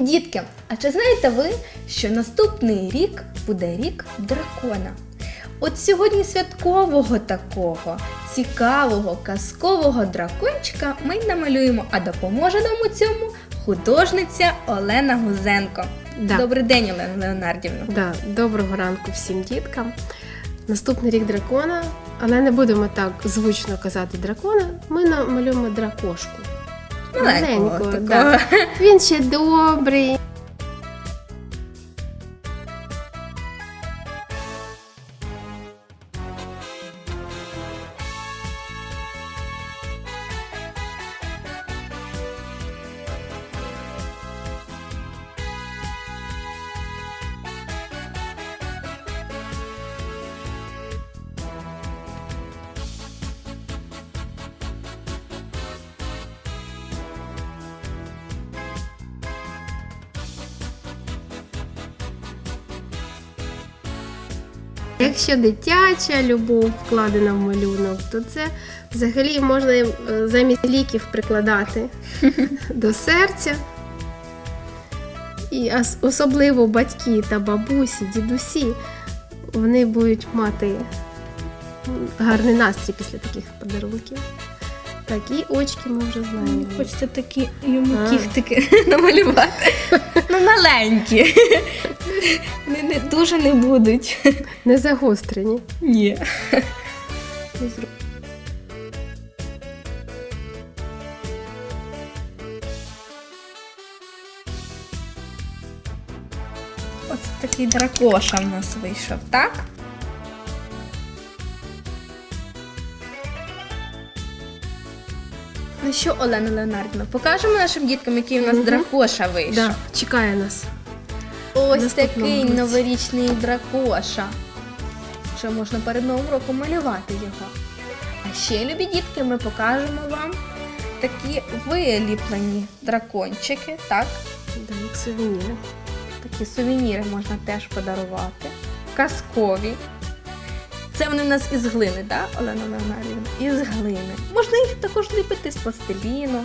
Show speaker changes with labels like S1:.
S1: Дітки, а чи знаєте ви, що наступний рік буде рік дракона? От сьогодні святкового такого цікавого казкового дракончика ми й намалюємо, а допоможе нам у цьому художниця Олена Гузенко.
S2: Да.
S1: Добрий день, Олена Леонардівна.
S2: Да, доброго ранку всім діткам. Наступний рік дракона, але не будемо так звучно казати дракона. Ми намалюємо дракошку.
S1: Маленького
S2: Маленького,
S1: такого.
S2: да. Він ще добрий. Якщо дитяча любов вкладена в малюнок, то це взагалі можна е, замість ліків прикладати до серця. І особливо батьки та бабусі, дідусі, вони будуть мати гарний настрій після таких подарунків. Такі очки ми вже знаємо.
S1: Хочеться такі йому
S2: А.
S1: кіхтики намалювати. Ну, маленькі. Не, не, дуже не будуть.
S2: Не загострені.
S1: Ні. Оце такий дракоша в нас вийшов, так? Ну що, Олена Леонардівна, покажемо нашим діткам, який у нас
S2: Мгм.
S1: дракоша вийшов.
S2: Да, чекає нас.
S1: Ось
S2: Наступного
S1: такий
S2: році.
S1: новорічний дракоша. Що можна перед новим роком малювати його. А ще, любі дітки, ми покажемо вам такі виліплені дракончики, так?
S2: Да, як сувеніри.
S1: Такі сувеніри можна теж подарувати. Казкові. Це вони у нас із глини, так, Олена Леонарівна? Із глини. Можна їх також ліпити з пластиліну.